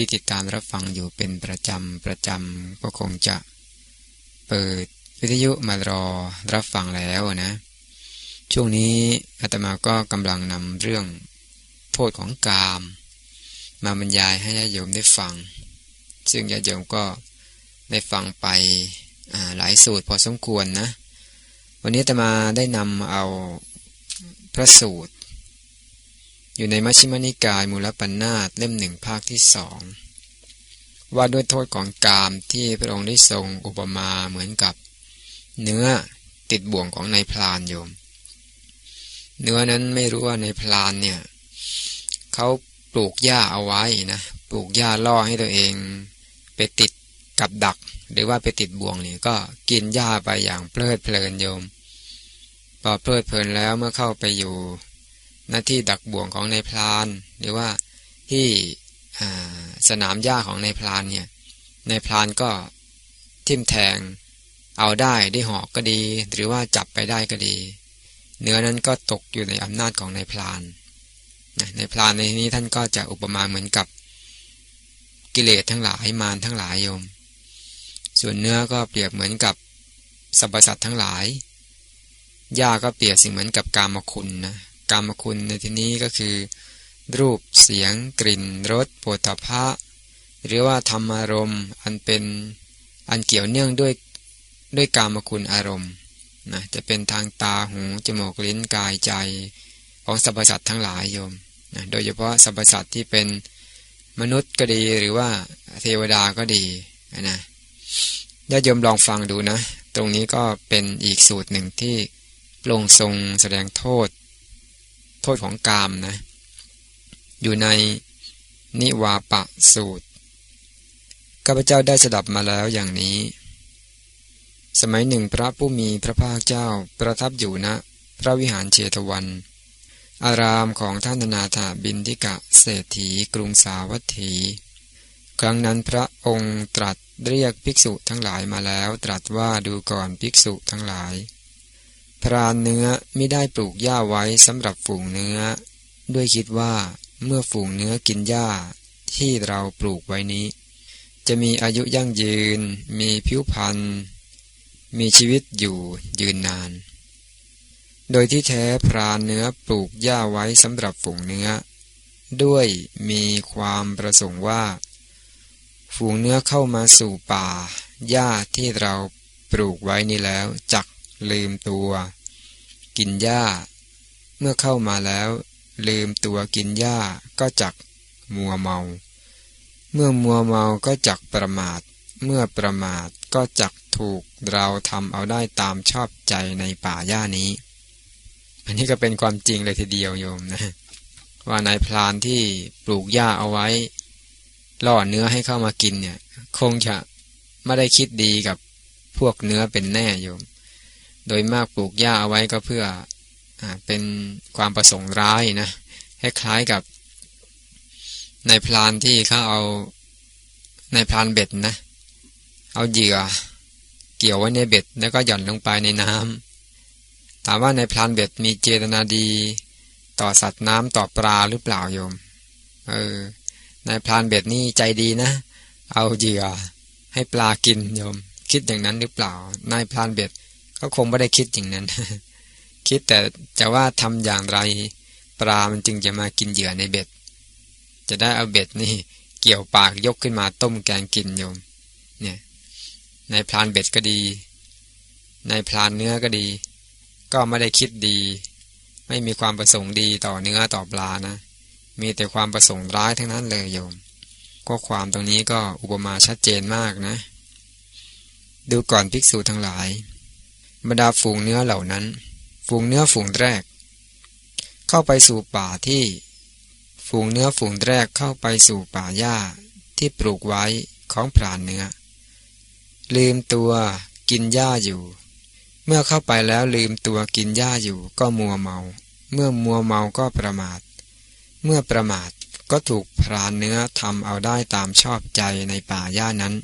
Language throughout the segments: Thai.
ที่ติดตามรับฟังอยู่เป็นประจำประจำก็คงจะเปิดวิทยุมารอรับฟังแล้วนะ ช่วงนี้อาตมาก็กำลังนำเรื่องโทษของกาม มาบรรยายให้ญาติโยมได้ฟัง ซึ่งญาติโยมก็ได้ฟังไปหลายสูตรพอสมควรนะ วันนี้อาตมาได้นำเอาพระสูตร อยู่ในมัชฌิมานิกายมูลปัญนาตเล่มหนึ่งภาคที่สองว่าด้วยโทษของกามที่พระองค์ได้ทรงอุปมาเหมือนกับ เนื้อติดบ่วงของนายพรานโยม เนื้อนั้นไม่รู้ว่าในพรานเนี่ยเขาปลูกหญ้าเอาไว้นะปลูกหญ้าล่อให้ตัวเอง ไปติดกับดัก หรือว่าไปติดบ่วงนี่ก็กินหญ้าไปอย่างเพลิดเพลินโยมพอเพลิดเพลินแล้วเมื่อเข้าไปอยู่ หน้าที่ดักบ่วงของในพราน หรือว่าที่สนามหญ้าของในพรานเนี่ยในพรานก็ทิ่มแทง เอาได้ได้หอกก็ดี หรือว่าจับไปได้ก็ดี เนื้อนั้นก็ตกอยู่ในอำนาจของในพรานในพรานในนี้ท่านก็จะอุปมาเหมือนกับกิเลสทั้งหลายมารทั้งหลายโยม ส่วนเนื้อก็เปรียบเหมือนกับสรรพสัตว์ทั้งหลายหญ้าก็เปรียบสิ่งเหมือนกับกามคุณนะ กรรมคุณในที่นี้ก็คือ รูปเสียงกลิ่นรสโผฏฐะหรือว่าธรรมารมณ์อันเป็นอันเกี่ยวเนื่องด้วยด้วยกรรมคุณอารมณ์นะจะเป็นทางตาหูจมูกลิ้นกายใจของสรรพสัตว์ทั้งหลายโยมนะโดยเฉพาะสรรพสัตว์ที่เป็นมนุษย์ก็ดีหรือว่าเทวดาก็ดีนะญาติโยมลองฟังดูนะ ตรงนี้ก็เป็นอีกสูตรหนึ่งที่ลงทรงแสดงโทษ ษของกามนะ อยู่ในนิวาปะสูตรข้าพเจ้าได้สดับมาแล้วอย่างนี้ สมัยหนึ่งพระผู้มีพระภาคเจ้าประทับอยู่ณนะพระวิหารเชตวัน อารามของท่านนาถาบินทิกะเศรษฐีกรุงสาวัตถี ครั้งนั้นพระองค์ตรัสเรียกภิกษุทั้งหลายมาแล้วตรัสว่าดูก่อนภิกษุทั้งหลาย พรานเนื้อไม่ได้ปลูกหญ้าไว้สำหรับฝูงเนื้อ ด้วยคิดว่าเมื่อฝูงเนื้อกินหญ้าที่เราปลูกไว้นี้ จะมีอายุยั่งยืน มีผิวพรรณมีชีวิตอยู่ยืนนาน โดยที่แท้พรานเนื้อปลูกหญ้าไว้สำหรับฝูงเนื้อ ด้วยมีความประสงค์ว่า ฝูงเนื้อเข้ามาสู่ป่าหญ้าที่เราปลูกไว้นี้แล้วจัก ลืมตัว กินหญ้า เมื่อเข้ามาแล้ว ลืมตัวกินหญ้าก็จักมัวเมา เมื่อมัวเมาก็จักประมาท เมื่อประมาทก็จักถูกเราทำเอาได้ตามชอบใจในป่าหญ้านี้ อันนี้ก็เป็นความจริงเลยทีเดียวโยมนะว่านายพรานที่ปลูกหญ้าเอาไว้ ล่อเนื้อให้เข้ามากินเนี่ย คงจะไม่ได้คิดดีกับพวกเนื้อเป็นแน่โยม โดยมากปลูกหญ้าเอาไว้ก็เพื่ออเป็นความประสงค์ร้ายนะคล้ายๆกับในพลานที่เขาเอาในพลานเบ็ดนะ เอาเหยื่อเกี่ยวไว้ในเบ็ด แล้วก็หย่อนลงไปในน้ำถามว่าในพลานเบ็ดมีเจตนาดี ต่อสัตว์น้ำต่อปลาหรือเปล่าโยม เออในพลานเบ็ดนี่ใจดีนะ เอาเหยื่อให้ปลากินโยม คิดอย่างนั้นหรือเปล่า นายพลานเบ็ด ก็คงไม่ได้คิดอย่างนั้น คิดแต่จะว่าทำอย่างไร ปลามันจึงจะมากินเหยื่อในเบ็ด จะได้เอาเบ็ดนี่ เกี่ยวปากยกขึ้นมาต้มแกงกินโยม เนี่ย ในพลานเบ็ดก็ดี ในพลานเนื้อก็ดี ก็ไม่ได้คิดดี ไม่มีความประสงค์ดีต่อเนื้อต่อปลานะ มีแต่ความประสงค์ร้ายทั้งนั้นเลยโยมก็ความตรงนี้ก็อุปมาชัดเจนมากนะ ดูก่อนภิกษุทั้งหลาย บรรดาฝูงเนื้อเหล่านั้น ฝูงเนื้อฝูงแรก เข้าไปสู่ป่าที่ ฝูงเนื้อฝูงแรกเข้าไปสู่ป่าหญ้าที่ปลูกไว้ของพรานเนื้อ ลืมตัวกินหญ้าอยู่ เมื่อเข้าไปแล้วลืมตัวกินหญ้าอยู่ก็มัวเมา เมื่อมัวเมาก็ประมาท เมื่อประมาทก็ถูกพรานเนื้อทำเอาได้ตามชอบใจในป่าหญ้านั้น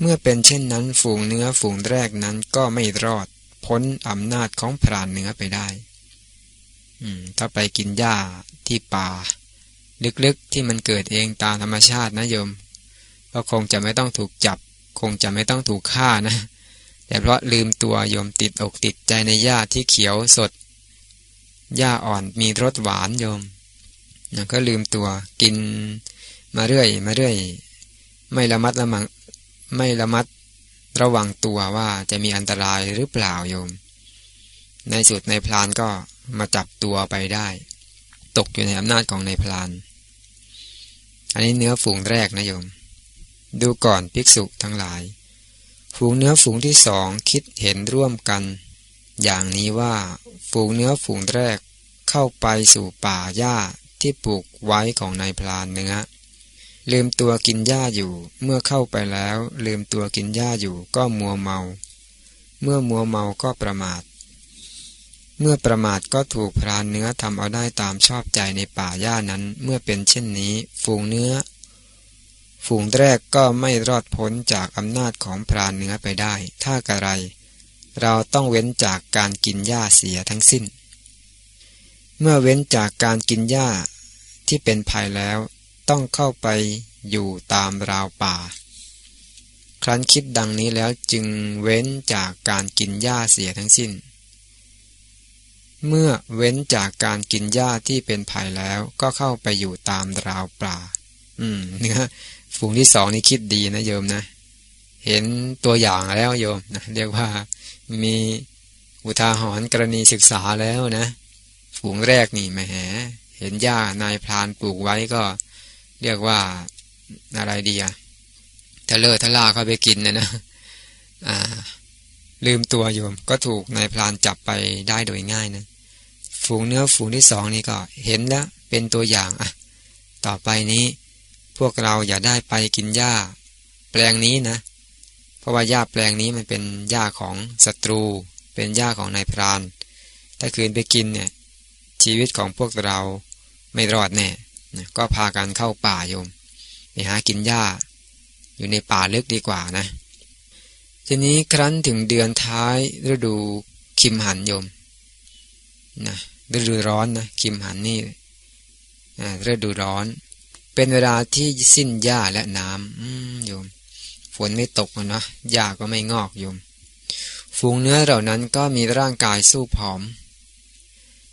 เมื่อเป็นเช่นนั้นฝูงเนื้อฝูงแรกนั้นก็ไม่รอด พ้นอำนาจของพรานเนื้อไปได้ถ้าไปกินหญ้าที่ป่า ลึกๆที่มันเกิดเองตามธรรมชาตินะโยม ก็คงจะไม่ต้องถูกจับ คงจะไม่ต้องถูกฆ่านะ แต่เพราะลืมตัวโยมติดอกติดใจในหญ้าที่เขียวสดหญ้าอ่อนมีรสหวานโยมนะก็ลืมตัวกินมาเรื่อยมาเรื่อย ไม่ระมัดระมัง ไม่ระมัดระวังตัวว่าจะมีอันตรายหรือเปล่าโยม ในสุดในพลานก็มาจับตัวไปได้ ตกอยู่ในอำนาจของในพลาน อันนี้เนื้อฝูงแรกนะโยม ดูก่อนภิกษุทั้งหลาย ฝูงเนื้อฝูงที่สองคิดเห็นร่วมกัน อย่างนี้ว่าฝูงเนื้อฝูงแรกเข้าไปสู่ป่าหญ้าที่ปลูกไว้ของนายพลานเนื้อ ลืมตัวกินหญ้าอยู่ เมื่อเข้าไปแล้ว ลืมตัวกินหญ้าอยู่ก็มัวเมา เมื่อมัวเมาก็ประมาท เมื่อประมาทก็ถูกพรานเนื้อทำเอาได้ตามชอบใจในป่าหญ้านั้น เมื่อเป็นเช่นนี้ ฝูงเนื้อ ฝูงแรกก็ไม่รอดพ้นจากอำนาจของพรานเนื้อไปได้ ถ้ากระไร เราต้องเว้นจากการกินหญ้าเสียทั้งสิ้น เมื่อเว้นจากการกินหญ้าที่เป็นภัยแล้ว ต้องเข้าไปอยู่ตามราวป่า ครั้นคิดดังนี้แล้วจึงเว้นจากการกินหญ้าเสียทั้งสิ้น เมื่อเว้นจากการกินหญ้าที่เป็นภัยแล้วก็เข้าไปอยู่ตามราวป่า อืมเนื้อฝูงที่สองนี่คิดดีนะโยมนะ เห็นตัวอย่างแล้วโยมนะเรียกว่ามีอุทาหรณ์กรณีศึกษาแล้วนะ ฝูงแรกนี่แหมเห็นหญ้านายพรานปลูกไว้ก็ เรียกว่าอะไรดีอะทะเลอทะลาเข้าไปกินนะนะลืมตัวโยมก็ถูกนายพรานจับไปได้โดยง่ายนะฝูงเนื้อฝูงที่สองนี่ก็เห็นแล้วเป็นตัวอย่างอะ ต่อไปนี้ พวกเราอย่าได้ไปกินหญ้า แปลงนี้นะ เพราะว่าหญ้าแปลงนี้มันเป็นหญ้าของศัตรู เป็นหญ้าของนายพราน ถ้าคืนไปกินเนี่ยชีวิตของพวกเราไม่รอดแน่ ก็พากันเข้าป่าโยมไปหากินหญ้า อยู่ในป่าลึกดีกว่านะ ทีนี้ครั้นถึงเดือนท้ายฤดูคิมหันโยมนะฤดูร้อนนะคิมหันนี่ฤดูร้อน เป็นเวลาที่สิ้นหญ้าและน้ำโยม ฝนไม่ตกนะหญ้าก็ไม่งอกโยม ฝูงเนื้อเหล่านั้นก็มีร่างกายสู้ผอม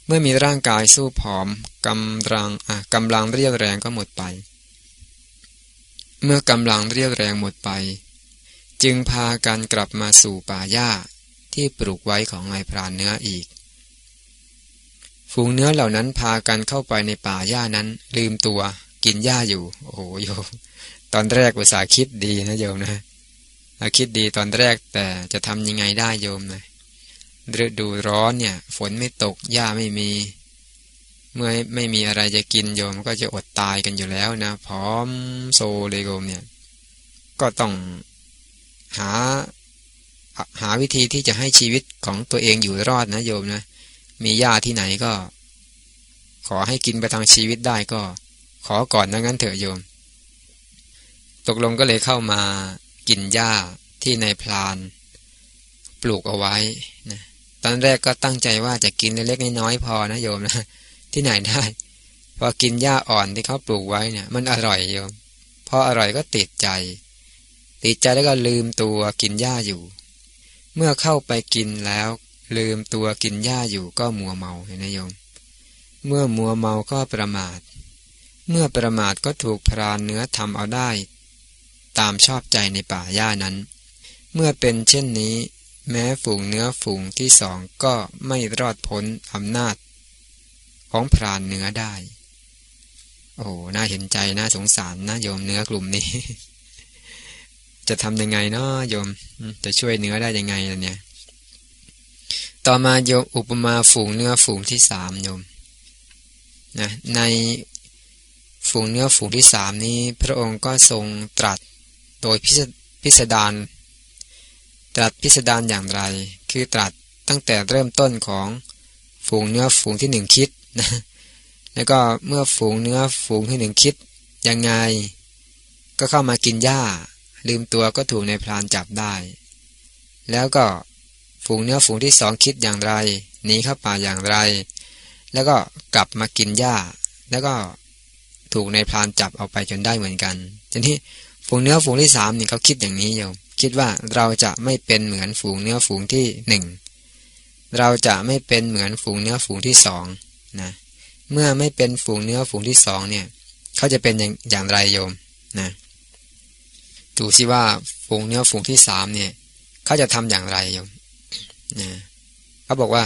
เมื่อมีร่างกายสู้ผอมกำลังอะกำลังเรียวแรงก็หมดไป เมื่อกำลังเรียวแรงหมดไป จึงพากันกลับมาสู่ป่าหญ้าที่ปลูกไว้ของนายพรานเนื้ออีก ฝูงเนื้อเหล่านั้นพากันเข้าไปในป่าหญ้านั้น ลืมตัวกินหญ้าอยู่ โอ้โหโยมตอนแรกภาษาคิดดีนะโยมนะคิดดีตอนแรกแต่จะทำยังไงได้โยมนะ ฤดูร้อนเนี่ย ฝนไม่ตกหญ้าไม่มี เมื่อไม่มีอะไรจะกินโยมก็จะอดตายกันอยู่แล้วนะพร้อมโซเลยโยมเนี่ย ก็ต้องหาหาวิธีที่จะให้ชีวิตของตัวเองอยู่รอดนะโยมนะ มีหญ้าที่ไหนก็ ขอให้กินไปทางชีวิตได้ก็ ขอก่อนนะงั้นเถอะโยม ตกลงก็เลยเข้ามากินหญ้าที่ในพลาน ปลูกเอาไว้นะ ตอนแรกก็ตั้งใจว่าจะกินเล็กๆน้อยๆพอนะโยมนะ ที่ไหนได้ พอกินหญ้าอ่อนที่เขาปลูกไว้เนี่ย มันอร่อยโยม พออร่อยก็ติดใจ ติดใจแล้วก็ลืมตัวกินหญ้าอยู่ เมื่อเข้าไปกินแล้ว ลืมตัวกินหญ้าอยู่ก็มัวเมาเห็นไหมโยม เมื่อมัวเมาก็ประมาท เมื่อประมาทก็ถูกพรานเนื้อทำเอาได้ ตามชอบใจในป่าหญ้านั้น เมื่อเป็นเช่นนี้ แม้ฝูงเนื้อฝูงที่สองก็ไม่รอดพ้นอำนาจ ของพรานเนื้อได้ โอ้น่าเห็นใจน่าสงสารนะโยมเนื้อกลุ่มนี้ จะทำยังไงเนาะโยม จะช่วยเนื้อได้ยังไงล่ะเนี่ย ต่อมาโยมอุปมาฝูงเนื้อฝูงที่สามโยมนะในฝูงเนื้อฝูงที่สามนี้ พระองค์ก็ทรงตรัสโดยพิสดาร ตรัสพิสดารอย่างไร คือตรัสตั้งแต่เริ่มต้นของฝูงเนื้อฝูงที่หนึ่งคิดนะแล้วก็เมื่อฝูงเนื้อฝูงที่หนึ่งคิดยังไง ก็เข้ามากินหญ้า ลืมตัวก็ถูกในพรานจับได้ แล้วก็ฝูงเนื้อฝูงที่สองคิดอย่างไรหนีเข้าป่าอย่างไร แล้วก็กลับมากินหญ้า แล้วก็ถูกในพรานจับเอาไปจนได้เหมือนกันทีนี้ฝูงเนื้อฝูงที่สามนี่เขาคิดอย่างนี้โยม คิดว่าเราจะไม่เป็นเหมือนฝูงเนื้อฝูงที่หนึ่งเราจะไม่เป็นเหมือนฝูงเนื้อฝูงที่สองนะเมื่อไม่เป็นฝูงเนื้อฝูงที่สองเนี่ยเขาจะเป็นอย่างางไรโยมนะดูสิว่าฝูงเนื้อฝูงที่สามเนี่ยเขาจะทำอย่างไรโยมนะเขาบอกว่า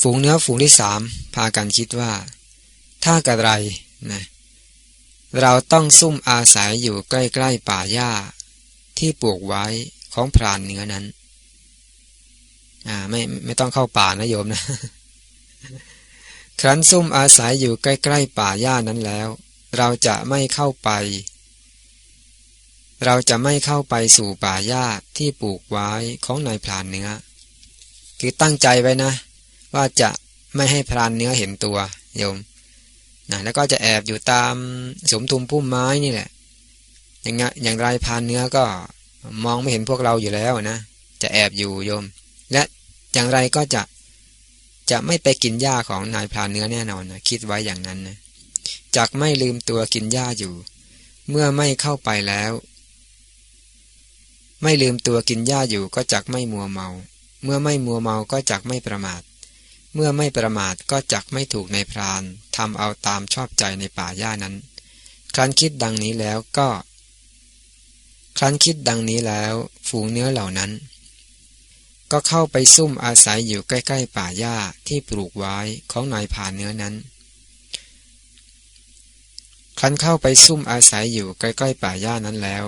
ฝูงเนื้อฝูงที่สามพากันคิดว่า ถ้ากระไรนะเราต้องซุ่มอาศัยอยู่ใกล้ ๆ ป่าหญ้า ที่ปลูกไว้ของพรานเนื้อนั้น อ่า ไม่ไม่ต้องเข้าป่านะโยมนะ ครั้นซุ่มอาศัยอยู่ใกล้ ๆ ป่าหญ้านั้นแล้ว เราจะไม่เข้าไป เราจะไม่เข้าไปสู่ป่าหญ้าที่ปลูกไว้ของนายพรานเนื้อ คือตั้งใจไว้นะ ว่าจะไม่ให้พรานเนื้อเห็นตัวโยมนะแล้วก็จะแอบอยู่ตามสมทุมพุ่มไม้นี่แหละ อย่างอย่างไรพานเนื้อก็มองไม่เห็นพวกเราอยู่แล้วนะ จะแอบอยู่โยม และอย่างไรก็จะจะไม่ไปกินหญ้าของนายพรานเนื้อแน่นอนนะคิดไว้อย่างนั้นนะจักไม่ลืมตัวกินหญ้าอยู่ เมื่อไม่เข้าไปแล้ว ไม่ลืมตัวกินหญ้าอยู่ก็จักไม่มัวเมา เมื่อไม่มัวเมาก็จักไม่ประมาท เมื่อไม่ประมาทก็จักไม่ถูกในพรานทำเอาตามชอบใจในป่าหญ้านั้น ครั้นคิดดังนี้แล้วก็ ครั้นคิดดังนี้แล้ว ฝูงเนื้อเหล่านั้น ก็เข้าไปซุ่มอาศัยอยู่ใกล้ ๆ ป่าหญ้าที่ปลูกไว้ของนายผ่านเนื้อนั้น ครั้นเข้าไปซุ่มอาศัยอยู่ใกล้ ๆ ป่าหญ้านั้นแล้ว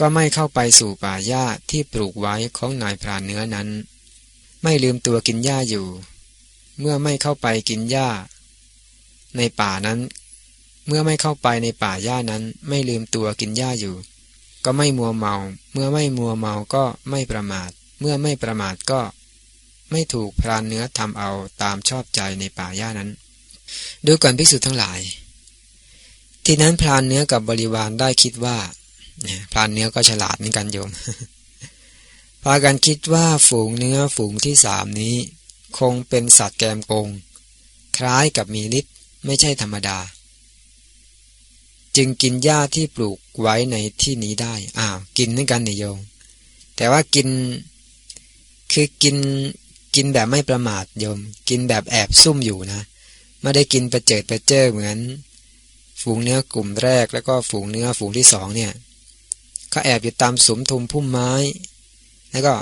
ก็ไม่เข้าไปสู่ป่าหญ้าที่ปลูกไว้ของนายพรานเนื้อนั้น ไม่ลืมตัวกินหญ้าอยู่ เมื่อไม่เข้าไปกินหญ้า ในป่านั้นเมื่อไม่เข้าไปในป่าหญ้านั้นไม่ลืมตัวกินหญ้าอยู่ ก็ไม่มัวเมา เมื่อไม่มัวเมาก็ไม่ประมาท เมื่อไม่ประมาทก็ ไม่ถูกพรานเนื้อทำเอาตามชอบใจในป่าหญ้านั้น ดูก่อนภิกษุทั้งหลาย ที่นั้นพรานเนื้อกับบริวารได้คิดว่าพรานเนื้อก็ฉลาดเหมือนกันโยมพากันคิดว่าฝูงเนื้อฝูงที่สามนี้ คงเป็นสัตว์แกมกง คล้ายกับมีฤทธิ์ไม่ใช่ธรรมดา จึงกินหญ้าที่ปลูกไว้ในที่นี้ได้ อ้าว กินเหมือนกันนี่โยม แต่ว่ากิน คือกิน กินแบบไม่ประมาทโยม กินแบบแอบซุ่มอยู่นะ ไม่ได้กินประเจิดประเจ้อเหมือน ฝูงเนื้อกลุ่มแรก แล้วก็ฝูงเนื้อฝูงที่สองเนี่ยเขาแอบอยู่ตามสมทุมพุ่มไม้ แล้วก็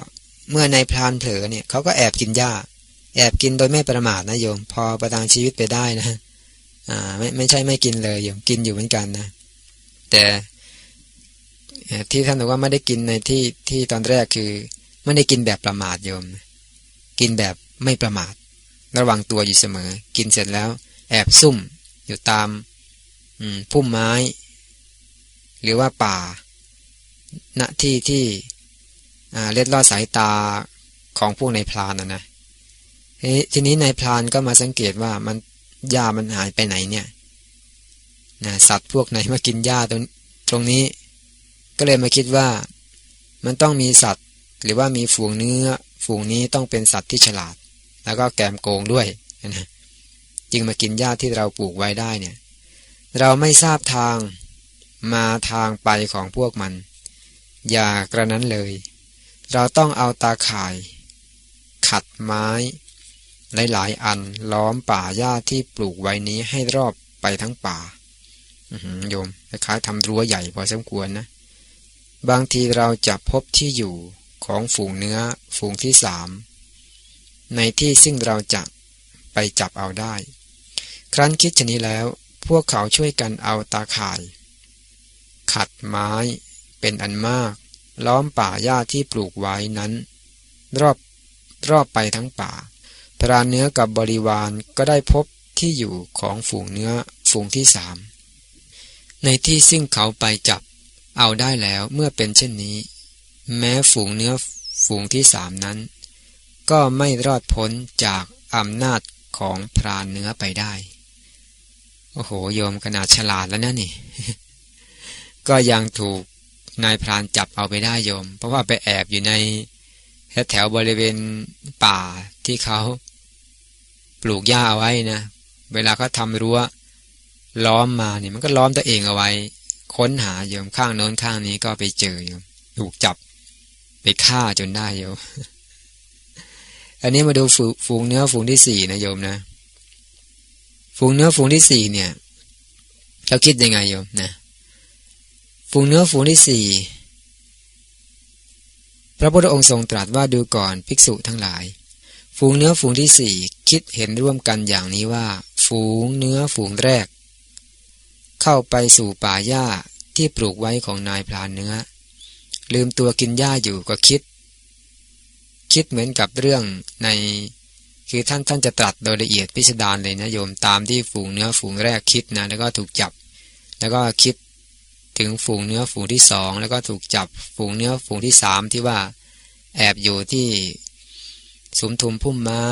เมื่อในพรานเผลอเนี่ยเขาก็แอบกินหญ้า แอบกินโดยไม่ประมาทนะโยม พอประทังชีวิตไปได้นะ อ่าไม่ไม่ใช่ไม่กินเลยอยู่กินอยู่เหมือนกันนะ แต่ที่ท่านบอกว่าไม่ได้กินในที่ที่ตอนแรกคือไม่ได้กินแบบประมาทโยม กินแบบไม่ประมาท ระวังตัวอยู่เสมอ กินเสร็จแล้ว แอบซุ่มอยู่ตามพุ่มไม้ หรือว่าป่า ณที่ที่เล็ดลอดสายตาของพวกในพรานนะนะทีนี้ในพรานก็มาสังเกตว่ามัน หญ้ามันหายไปไหนเนี่ยนะสัตว์พวกไหนมากินหญ้าตรงตรงนี้ ก็เลยมาคิดว่า มันต้องมีสัตว์ หรือว่ามีฝูงเนื้อ ฝูงนี้ต้องเป็นสัตว์ที่ฉลาด แล้วก็แกมโกงด้วยนะจึงมากินหญ้าที่เราปลูกไว้ได้เนี่ย เราไม่ทราบทางมาทางไปของพวกมัน อย่ากระนั้นเลย เราต้องเอาตาข่าย ขัดไม้ หลายๆอันล้อมป่าหญ้าที่ปลูกไว้นี้ให้รอบไปทั้งป่าโยมคล้ายๆทำรั้วใหญ่พอสมควรนะ บางทีเราจะพบที่อยู่ของฝูงเนื้อฝูงที่สามในที่ซึ่งเราจะไปจับเอาได้ ครั้นคิดชนี้แล้ว พวกเขาช่วยกันเอาตาข่าย ขัดไม้เป็นอันมาก ล้อมป่าหญ้าที่ปลูกไว้นั้น รอบรอบไปทั้งป่า พรานเนื้อกับบริวารก็ได้พบที่อยู่ของฝูงเนื้อฝูงที่สามในที่ซึ่งเขาไปจับเอาได้แล้วเมื่อเป็นเช่นนี้ แม้ฝูงเนื้อฝูงที่สามนั้น ก็ไม่รอดพ้นจากอำนาจของพรานเนื้อไปได้ โอ้โหโยมขนาดฉลาดแล้วนะนี่ ก็ยังถูกนายพรานจับเอาไปได้โยม เพราะว่าไปแอบอยู่ในแถวบริเวณป่าที่เขา ปลูกหญ้าเอาไว้นะ เวลาเขาทำรั้ว ล้อมมาเนี่ยมันก็ล้อมตัวเองเอาไว้ ค้นหาโยมข้างโน้นข้างนี้ก็ไปเจอโยมถูกจับไปฆ่าจนได้โยมอันนี้มาดูฝูงเนื้อฝูงที่สี่นะโยมนะ ฝูงเนื้อฝูงที่สี่เนี่ยเราคิดยังไงโยมนะ ฝูงเนื้อฝูงที่สี่พระพุทธองค์ทรงตรัสว่าดูก่อนภิกษุทั้งหลาย ฝูงเนื้อฝูงที่สี่คิดเห็นร่วมกันอย่างนี้ว่า ฝูงเนื้อฝูงแรก เข้าไปสู่ป่าหญ้าที่ปลูกไว้ของนายพรานเนื้อ ลืมตัวกินหญ้าอยู่ก็คิด คิดเหมือนกับเรื่องในคือท่านท่านจะตรัสโดยละเอียดพิสดารเลยนะโยมตามที่ฝูงเนื้อฝูงแรกคิดนะแล้วก็ถูกจับ แล้วก็คิดถึงฝูงเนื้อฝูงที่สองแล้วก็ถูกจับ ฝูงเนื้อฝูงที่สามที่ว่า แอบอยู่ที่ สุมทุมพุ่มไม้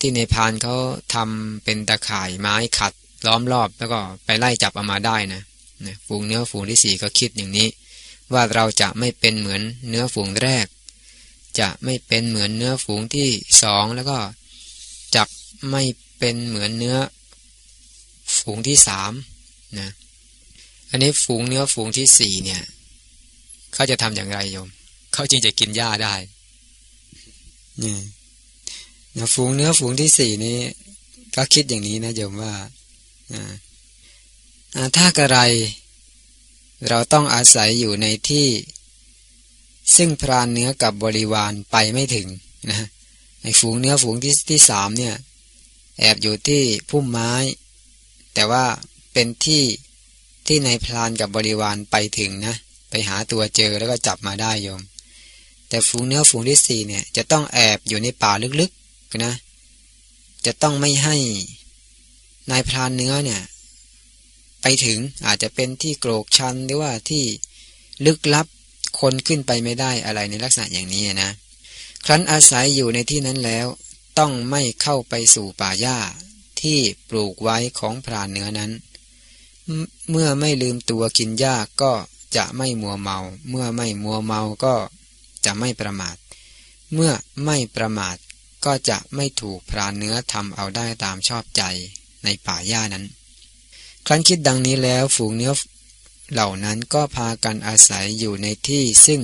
ที่ในพานเขาทำเป็นตะข่ายไม้ขัดล้อมรอบแล้วก็ไปไล่จับเอามาได้นะนะฝูงเนื้อฝูงที่สี่ก็คิดอย่างนี้ ว่าเราจะไม่เป็นเหมือนเนื้อฝูงแรก จะไม่เป็นเหมือนเนื้อฝูงที่สองแล้วก็จะไม่เป็นเหมือนเนื้อฝูงที่สามนะอันนี้ฝูงเนื้อฝูงที่สี่เนี่ยเขาจะทำอย่างไรโยมเขาจึงจะกินหญ้าได้เนี่ย นะฝูงเนื้อฝูงที่สี่นี้ ก็คิดอย่างนี้นะโยมว่าถ้ากระไร เราต้องอาศัยอยู่ในที่ ซึ่งพรานเนื้อกับบริวารไปไม่ถึงนะไอฝูงเนื้อฝูงที่ที่สามเนี่ย แอบอยู่ที่พุ่มไม้ แต่ว่าเป็นที่ที่ในพรานกับบริวารไปถึงนะไปหาตัวเจอแล้วก็จับมาได้โยม แต่ฝูงเนื้อฝูงที่สี่เนี่ย จะต้องแอบอยู่ในป่าลึกๆ นะ จะต้องไม่ให้นายพรานเนื้อเนี่ย ไปถึงอาจจะเป็นที่โกรกชันหรือว่าที่ลึกลับคนขึ้นไปไม่ได้อะไรในลักษณะอย่างนี้นะ ครั้นอาศัยอยู่ในที่นั้นแล้ว ต้องไม่เข้าไปสู่ป่าหญ้าที่ปลูกไว้ของพรานเนื้อนั้น เมื่อไม่ลืมตัวกินยาก็จะไม่มัวเมา เมื่อไม่มัวเมาก็จะไม่ประมาท เมื่อไม่ประมาท ก็จะไม่ถูกพรานเนื้อทำเอาได้ตามชอบใจในป่าหญ้านั้น ครั้นคิดดังนี้แล้วฝูงเนื้อเหล่านั้นก็พากันอาศัยอยู่ในที่ซึ่ง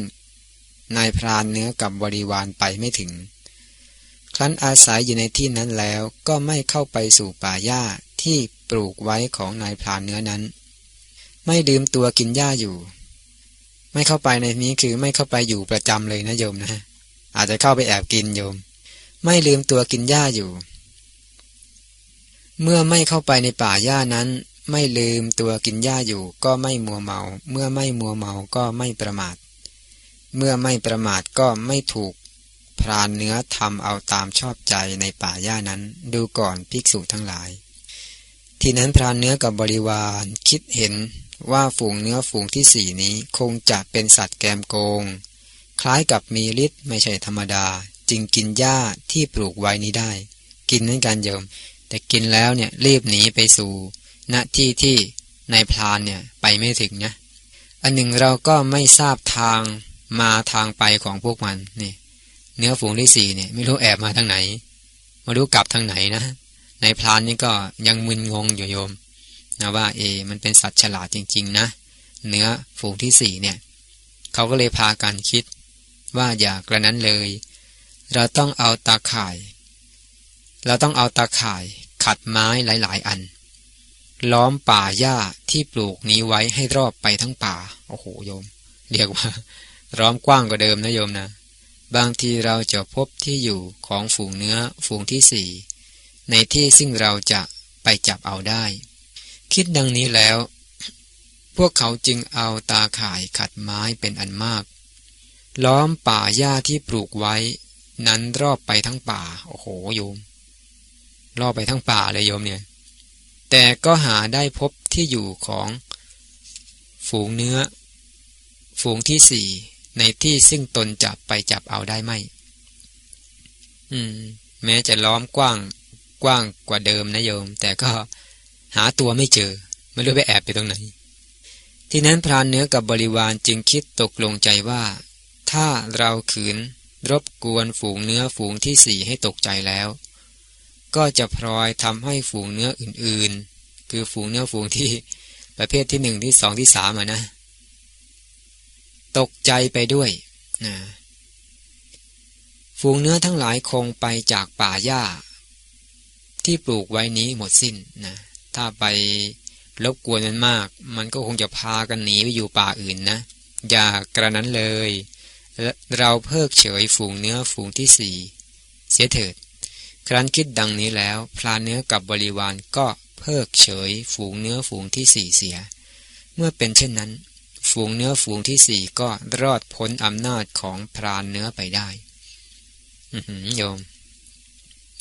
นายพรานเนื้อกับบริวารไปไม่ถึง ครั้นอาศัยอยู่ในที่นั้นแล้วก็ไม่เข้าไปสู่ป่าหญ้าที่ปลูกไว้ของนายพรานเนื้อนั้น ไม่ดื่มตัวกินหญ้าอยู่ ไม่เข้าไปในนี้คือไม่เข้าไปอยู่ประจำเลยนะโยมนะ อาจจะเข้าไปแอบกินโยม ไม่ลืมตัวกินหญ้าอยู่ เมื่อไม่เข้าไปในป่าหญ้านั้น ไม่ลืมตัวกินหญ้าอยู่ ก็ไม่มัวเมา เมื่อไม่มัวเมาก็ไม่ประมาท เมื่อไม่ประมาทก็ไม่ถูกพรานเนื้อทำเอาตามชอบใจในป่าหญ้านั้น ดูก่อนภิกษุทั้งหลาย ทีนั้นพรานเนื้อกับบริวารคิดเห็นว่าฝูงเนื้อฝูงที่สี่นี้คงจะเป็นสัตว์แกมโกง คล้ายกับมีฤทธิ์ไม่ใช่ธรรมดา จึงกินหญ้าที่ปลูกไว้นี้ได้ กินนั้นการโยม แต่กินแล้วเนี่ยรีบหนีไปสู่ณที่ที่นายพรานเนี่ยไปไม่ถึงนะอันหนึ่งเราก็ไม่ทราบทางมาทางไปของพวกมันนี่เนื้อฝูงที่สี่เนี่ยไม่รู้แอบมาทางไหนมารู้กลับทางไหนนะในพรานนี่ก็ยังมึนงงอยู่โยมนะว่าเอ มันเป็นสัตว์ฉลาดจริง ๆ นะเนื้อฝูงที่สี่เนี่ยเขาก็เลยพากันคิดว่าอย่ากระนั้นเลย เราต้องเอาตาข่าย เราต้องเอาตาข่ายขัดไม้หลาย ๆ อัน ล้อมป่าหญ้าที่ปลูกนี้ไว้ให้รอบไปทั้งป่า โอ้โหโยม เรียกว่าล้อมกว้างกว่าเดิมนะโยมนะ บางทีเราจะพบที่อยู่ของฝูงเนื้อฝูงที่สี่ในที่ซึ่งเราจะไปจับเอาได้ คิดดังนี้แล้ว พวกเขาจึงเอาตาข่ายขัดไม้เป็นอันมาก ล้อมป่าหญ้าที่ปลูกไว้ นั้นรอบไปทั้งป่า โอ้โหโยม รอบไปทั้งป่าเลยโยมเนี่ย แต่ก็หาได้พบที่อยู่ของฝูงเนื้อ ฝูงที่สี่ในที่ซึ่งตนจับไปจับเอาได้ไหมอืม แม้จะล้อมกว้างกว้างกว่าเดิมนะโยม แต่ก็หาตัวไม่เจอ ไม่รู้ไปแอบไปตรงไหน ที่นั้นพรานเนื้อกับบริวารจึงคิดตกลงใจว่า ถ้าเราขืน รบกวนฝูงเนื้อฝูงที่สี่ให้ตกใจแล้ว ก็จะพลอยทำให้ฝูงเนื้ออื่นๆ คือฝูงเนื้อฝูงที่ประเภทที่หนึ่งที่สองที่สามอะนะ ตกใจไปด้วยนะฝูงเนื้อทั้งหลายคงไปจากป่าหญ้า ที่ปลูกไว้นี้หมดสิ้นนะถ้าไปรบกวนมันมาก มันก็คงจะพากันหนีไปอยู่ป่าอื่นนะ อย่ากระนั้นเลย เราเพิกเฉยฝูงเนื้อฝูงที่สี่เสียเถิด ครั้นคิดดังนี้แล้วพลาเนื้อกับบริวารก็เพิกเฉยฝูงเนื้อฝูงที่สี่เสีย เมื่อเป็นเช่นนั้น ฝูงเนื้อฝูงที่สี่ก็รอดพ้นอำนาจของพรานเนื้อไปได้โยม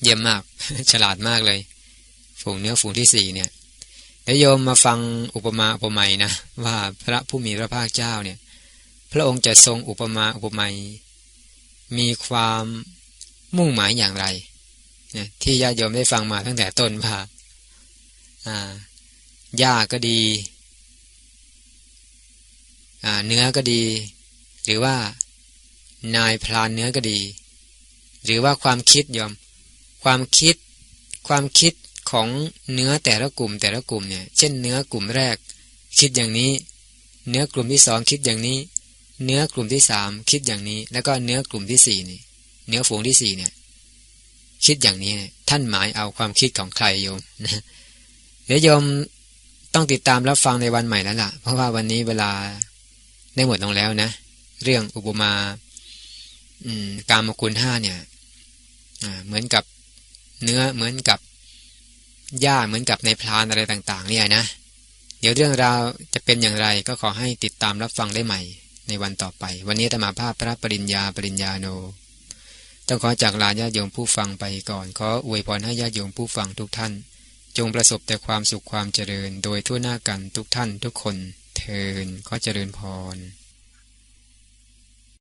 เยี่ยมมาก ฉลาดมากเลย ฝูงเนื้อฝูงที่สี่เนี่ยแล้วโยมมาฟังอุปมาอุปไมยนะ ว่าพระผู้มีพระภาคเจ้าเนี่ย พระองค์จะทรงอุปมาอุปไมยมีความมุ่งหมายอย่างไรที่ญาติโยมได้ฟังมาตั้งแต่ต้นว่าหญ้าก็ดีเนื้อก็ดี หรือว่านายพรานเนื้อก็ดี หรือว่าความคิดยอม ความคิด ความคิดของเนื้อแต่ละกลุ่มแต่ละกลุ่มเนี่ย เช่นเนื้อกลุ่มแรก คิดอย่างนี้ เนื้อกลุ่มที่สองคิดอย่างนี้ เนื้อกลุ่มที่สามคิดอย่างนี้ แล้วก็เนื้อกลุ่มที่สี่นี่เนื้อฝูงที่สี่เนี่ย คิดอย่างนี้ท่านหมายเอาความคิดของใครโยมนะเดี๋ยวโยมต้องติดตามรับฟังในวันใหม่แล้วล่ะ เพราะว่าวันนี้เวลาได้หมดลงแล้วนะ เรื่องอุปมาการมคุณห้าเนี่ยเหมือนกับเนื้อเหมือนกับหญ้าเหมือนกับในพลานอะไรต่าง ๆ เนี่ยนะ เดี๋ยวเรื่องราวจะเป็นอย่างไรก็ขอให้ติดตามรับฟังได้ใหม่ ในวันต่อไป วันนี้ธรรมาภาพพระปริญญาปริญญาโน ต้องขอจากลาญาโยมผู้ฟังไปก่อน ขออวยพรให้ญาโยมผู้ฟังทุกท่าน จงประสบแต่ความสุขความเจริญ โดยทั่วหน้ากันทุกท่านทุกคน เทินขอเจริญพร